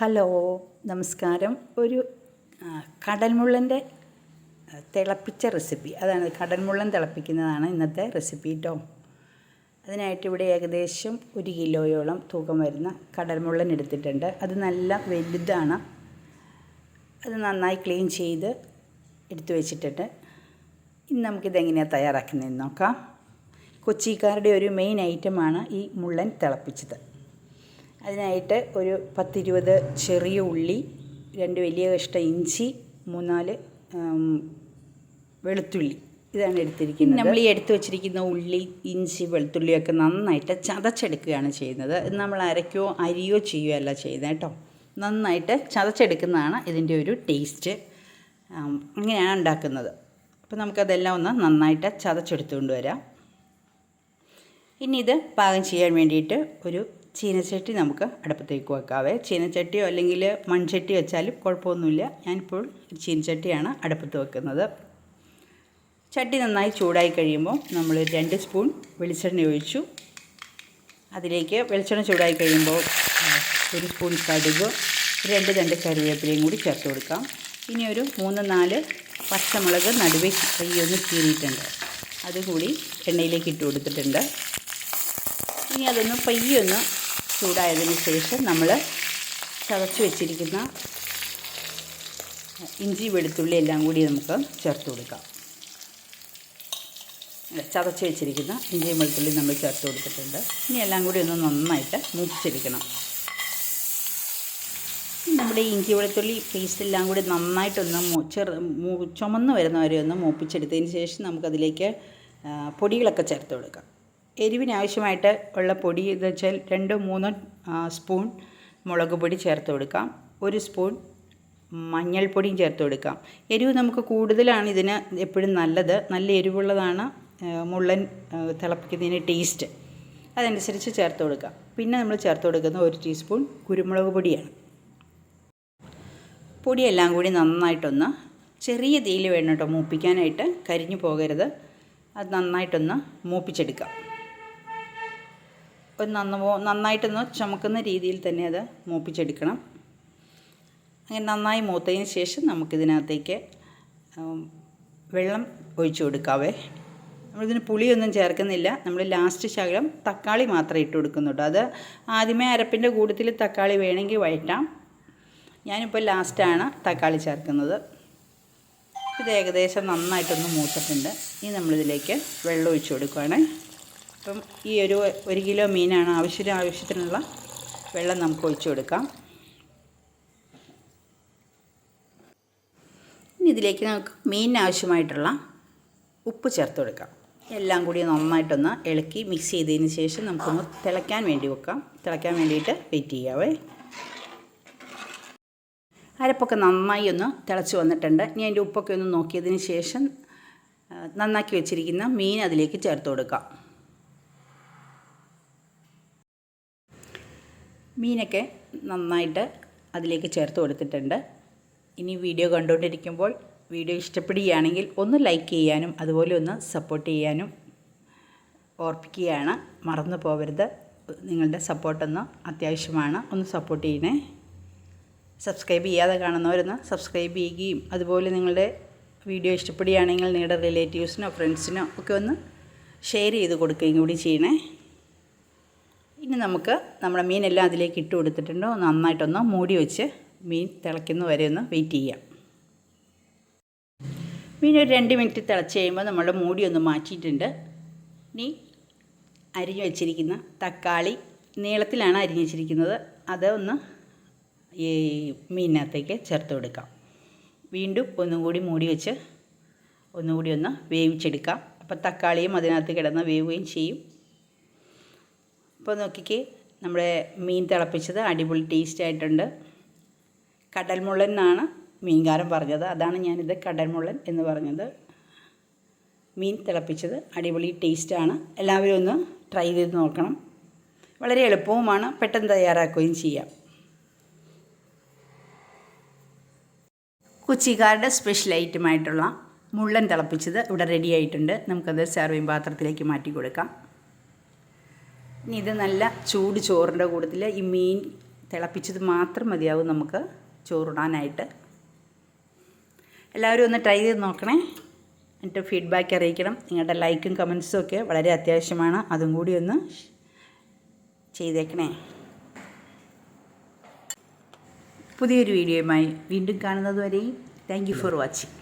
Hello നമസ്കാരം. ഒരു കടൽമുള്ളന്റെ തിളപ്പിച്ച റെസിപ്പി. അതാണ് കടൽമുള്ളൻ തിളപ്പിക്കുന്നതാണ് ഇന്നത്തെ റെസിപ്പി കേട്ടോ അതിനായിട്ട് ഇവിടെ ഏകദേശം ഒരു കിലോയോളം തൂക്കം വരുന്ന കടൽമുള്ളൻ എടുത്തിട്ടുണ്ട്. അത് നല്ല വലുതാണ്. അത് നന്നായി ക്ലീൻ ചെയ്ത് എടുത്തു വെച്ചിട്ടുണ്ട്. ഇന്ന് നമുക്കിതെങ്ങനെയാണ് തയ്യാറാക്കുന്നതെന്ന് നോക്കാം. കൊച്ചിക്കാരുടെ ഒരു മെയിൻ ഐറ്റമാണ് ഈ മുള്ളൻ തിളപ്പിച്ചത്. അതിനായിട്ട് ഒരു പത്തിരുപത് ചെറിയ ഉള്ളി രണ്ട് വലിയ കഷ്ട ഇഞ്ചി മൂന്നാൽ വെളുത്തുള്ളി. ഇതാണ് എടുത്തിരിക്കുന്നത്. നമ്മൾ ഈ എടുത്തു വെച്ചിരിക്കുന്ന ഉള്ളി ഇഞ്ചി വെളുത്തുള്ളിയൊക്കെ നന്നായിട്ട് ചതച്ചെടുക്കുകയാണ് ചെയ്യുന്നത്. ഇത് നമ്മൾ അരയ്ക്കോ അരിയോ ചെയ്യുകയോ അല്ല ചെയ്യുന്നത് കേട്ടോ. നന്നായിട്ട് ചതച്ചെടുക്കുന്നതാണ് ഇതിന്റെ ഒരു ടേസ്റ്റ്. അങ്ങനെയാണ് ഉണ്ടാക്കുന്നത്. അപ്പോൾ നമുക്കതെല്ലാം ഒന്ന് നന്നായിട്ട് ചതച്ചെടുത്തുകൊണ്ട് വരാം. ഇനി ഇത് പാകം ചെയ്യാൻ വേണ്ടിയിട്ട് ഒരു ചീനച്ചട്ടി നമുക്ക് അടുപ്പത്തേക്ക് വെക്കാവേ. ചീനച്ചട്ടിയോ അല്ലെങ്കിൽ മൺചട്ടി വെച്ചാലും കുഴപ്പമൊന്നുമില്ല. ഞാനിപ്പോൾ ചീനച്ചട്ടിയാണ് അടുപ്പത്ത് വെക്കുന്നത്. ചട്ടി നന്നായി ചൂടായി കഴിയുമ്പോൾ നമ്മൾ രണ്ട് സ്പൂൺ വെളിച്ചെണ്ണ ഒഴിച്ചു. അതിലേക്ക് വെളിച്ചെണ്ണ ചൂടായി കഴിയുമ്പോൾ ഒരു സ്പൂൺ കടുക് രണ്ട് രണ്ട് കറിവേപ്പിലയും കൂടി ചേർത്ത് കൊടുക്കാം. ഇനി ഒരു മൂന്ന് നാല് പച്ചമുളക് നടുവേ കൈയൊന്ന് കീറിയിട്ടുണ്ട് അതുകൂടി എണ്ണയിലേക്ക് ഇട്ട് കൊടുത്തിട്ടുണ്ട്. ഇനി അതൊന്ന് പയ്യൊന്ന് ചൂടായതിന് ശേഷം നമ്മൾ ചതച്ച് വെച്ചിരിക്കുന്ന ഇഞ്ചി വെളുത്തുള്ളി എല്ലാം കൂടി നമുക്ക് ചേർത്ത് കൊടുക്കാം. ചതച്ച് വെച്ചിരിക്കുന്ന ഇഞ്ചിയും വെളുത്തുള്ളി നമ്മൾ ചേർത്ത് കൊടുത്തിട്ടുണ്ട്. ഇനി എല്ലാം കൂടി ഒന്ന് നന്നായിട്ട് മൂപ്പിച്ചെടുക്കണം. നമ്മുടെ ഇഞ്ചി വെളുത്തുള്ളി പേസ്റ്റ് എല്ലാം കൂടി നന്നായിട്ടൊന്ന് ചെറു ചുമന്ന് വരുന്നവരെ ഒന്ന് മൂപ്പിച്ചെടുത്തതിന് ശേഷം നമുക്കതിലേക്ക് പൊടികളൊക്കെ ചേർത്ത് കൊടുക്കാം. എരിവിന് ആവശ്യമായിട്ട് ഉള്ള പൊടി എന്ന് വെച്ചാൽ രണ്ടോ മൂന്നോ സ്പൂൺ മുളക് പൊടി ചേർത്ത് കൊടുക്കാം. ഒരു സ്പൂൺ മഞ്ഞൾപ്പൊടിയും ചേർത്ത് കൊടുക്കാം. എരിവ് നമുക്ക് കൂടുതലാണ് ഇതിന് എപ്പോഴും നല്ലത്. നല്ല എരിവുള്ളതാണ് മുള്ളൻ തിളപ്പിക്കുന്നതിന് ടേസ്റ്റ്. അതനുസരിച്ച് ചേർത്ത് കൊടുക്കാം. പിന്നെ നമ്മൾ ചേർത്ത് കൊടുക്കുന്ന ഒരു ടീസ്പൂൺ കുരുമുളക് പൊടിയാണ്. പൊടിയെല്ലാം കൂടി നന്നായിട്ടൊന്ന് ചെറിയ തീയിൽ വേണം കേട്ടോ മൂപ്പിക്കാനായിട്ട്. കരിഞ്ഞു പോകരുത്. അത് നന്നായിട്ടൊന്ന് മൂപ്പിച്ചെടുക്കാം. ഒരു നന്ന നന്നായിട്ടൊന്ന് ചുമക്കുന്ന രീതിയിൽ തന്നെ അത് മൂപ്പിച്ചെടുക്കണം. അങ്ങനെ നന്നായി മൂത്തതിന് ശേഷം നമുക്കിതിനകത്തേക്ക് വെള്ളം ഒഴിച്ചു കൊടുക്കാവേ. നമ്മളിതിന് പുളിയൊന്നും ചേർക്കുന്നില്ല. നമ്മൾ ലാസ്റ്റ് ശകലം തക്കാളി മാത്രമേ ഇട്ട് കൊടുക്കുന്നുള്ളൂ. അത് ആദ്യമേ അരപ്പിന്റെ കൂട്ടത്തിൽ തക്കാളി വേണമെങ്കിൽ വഴറ്റാം. ഞാനിപ്പോൾ ലാസ്റ്റാണ് തക്കാളി ചേർക്കുന്നത്. ഇത് ഏകദേശം നന്നായിട്ടൊന്ന് മൂത്തിട്ടുണ്ട്. ഇനി നമ്മളിതിലേക്ക് വെള്ളം ഒഴിച്ചു കൊടുക്കുകയാണ് അപ്പം ഈ ഒരു ഒരു കിലോ മീനാണ് ആവശ്യത്തിന് ആവശ്യത്തിനുള്ള വെള്ളം നമുക്ക് ഒഴിച്ചു കൊടുക്കാം. ഇനി ഇതിലേക്ക് നമുക്ക് മീനിന് ആവശ്യമായിട്ടുള്ള ഉപ്പ് ചേർത്ത് കൊടുക്കാം. എല്ലാം കൂടി നന്നായിട്ടൊന്ന് ഇളക്കി മിക്സ് ചെയ്തതിന് ശേഷം നമുക്കൊന്ന് തിളയ്ക്കാൻ വേണ്ടി വെക്കാം. തിളയ്ക്കാൻ വേണ്ടിയിട്ട് വെയിറ്റ് ചെയ്യാവേ. അരപ്പൊക്കെ നന്നായി ഒന്ന് തിളച്ച് വന്നിട്ടുണ്ട്. ഇനി അതിന്റെ ഉപ്പൊക്കെ ഒന്ന് നോക്കിയതിന് ശേഷം നന്നാക്കി വെച്ചിരിക്കുന്ന മീൻ അതിലേക്ക് ചേർത്ത് കൊടുക്കാം. മീനൊക്കെ നന്നായിട്ട് അതിലേക്ക് ചേർത്ത് കൊടുത്തിട്ടുണ്ട്. ഇനി വീഡിയോ കണ്ടുകൊണ്ടിരിക്കുമ്പോൾ വീഡിയോ ഇഷ്ടപ്പെടുകയാണെങ്കിൽ ഒന്ന് ലൈക്ക് ചെയ്യാനും അതുപോലെ ഒന്ന് സപ്പോർട്ട് ചെയ്യാനും ഓർപ്പിക്കുകയാണ്. മറന്നു പോകരുത്. നിങ്ങളുടെ സപ്പോർട്ടൊന്ന് അത്യാവശ്യമാണ്. ഒന്ന് സപ്പോർട്ട് ചെയ്യണേ. സബ്സ്ക്രൈബ് ചെയ്യാതെ കാണുന്നവരൊന്ന് സബ്സ്ക്രൈബ് ചെയ്യുകയും അതുപോലെ നിങ്ങളുടെ വീഡിയോ ഇഷ്ടപ്പെടുകയാണെങ്കിൽ നിങ്ങളുടെ റിലേറ്റീവ്സിനോ ഫ്രണ്ട്സിനോ ഒക്കെ ഒന്ന് ഷെയർ ചെയ്ത് കൊടുക്കുകയും കൂടി ചെയ്യണേ. ഇനി നമുക്ക് നമ്മുടെ മീനെല്ലാം അതിലേക്ക് ഇട്ട് കൊടുത്തിട്ടുണ്ട്. നന്നായിട്ടൊന്ന് മൂടി വെച്ച് മീൻ തിളയ്ക്കുന്ന വരെ ഒന്ന് വെയിറ്റ് ചെയ്യാം. മീൻ ഒരു രണ്ട് മിനിറ്റ് തിളച്ച് കഴിയുമ്പോൾ നമ്മുടെ മൂടി ഒന്ന് മാറ്റിയിട്ടുണ്ട്. ഇനി അരിഞ്ഞു വെച്ചിരിക്കുന്ന തക്കാളി നീളത്തിലാണ് അരിഞ്ഞു വെച്ചിരിക്കുന്നത്. അത് ഒന്ന് ഈ മീനിനകത്തേക്ക് ചേർത്ത് കൊടുക്കാം. വീണ്ടും ഒന്നും കൂടി മൂടി വെച്ച് ഒന്നുകൂടി ഒന്ന് വേവിച്ചെടുക്കാം. അപ്പോൾ തക്കാളിയും അതിനകത്ത് കിടന്ന് വേവുകയും ചെയ്യും. അപ്പോൾ നോക്കിക്കേ നമ്മുടെ മീൻ തിളപ്പിച്ചത് അടിപൊളി ടേസ്റ്റ് ആയിട്ടുണ്ട്. കടൽമുള്ളൻ എന്നാണ് മീൻകാരൻ പറഞ്ഞത്. അതാണ് ഞാനിത് കടൽമുള്ളൻ എന്ന് പറഞ്ഞത്. മീൻ തിളപ്പിച്ചത് അടിപൊളി ടേസ്റ്റാണ് എല്ലാവരും ഒന്ന് ട്രൈ ചെയ്ത് നോക്കണം. വളരെ എളുപ്പവുമാണ്. പെട്ടെന്ന് തയ്യാറാക്കുകയും ചെയ്യാം. കൊച്ചിക്കാരുടെ സ്പെഷ്യൽ ഐറ്റമായിട്ടുള്ള മുള്ളൻ തിളപ്പിച്ചത് ഇവിടെ റെഡി ആയിട്ടുണ്ട്. നമുക്കത് സെർവിങ് പാത്രത്തിലേക്ക് മാറ്റി കൊടുക്കാം ഇനി ഇത് നല്ല ചൂട് ചോറിന്റെ കൂട്ടത്തിൽ ഈ മീൻ തിളപ്പിച്ചത് മാത്രം മതിയാവും നമുക്ക് ചോറിടാനായിട്ട്. എല്ലാവരും ഒന്ന് ട്രൈ ചെയ്ത് നോക്കണേ. എന്നിട്ട് ഫീഡ്ബാക്ക് അറിയിക്കണം. നിങ്ങളുടെ ലൈക്കും കമൻസും ഒക്കെ വളരെ അത്യാവശ്യമാണ്. അതും കൂടി ഒന്ന് ചെയ്തേക്കണേ. പുതിയൊരു വീഡിയോയുമായി വീണ്ടും കാണുന്നത് വരെയും താങ്ക് യു ഫോർ വാച്ചിങ്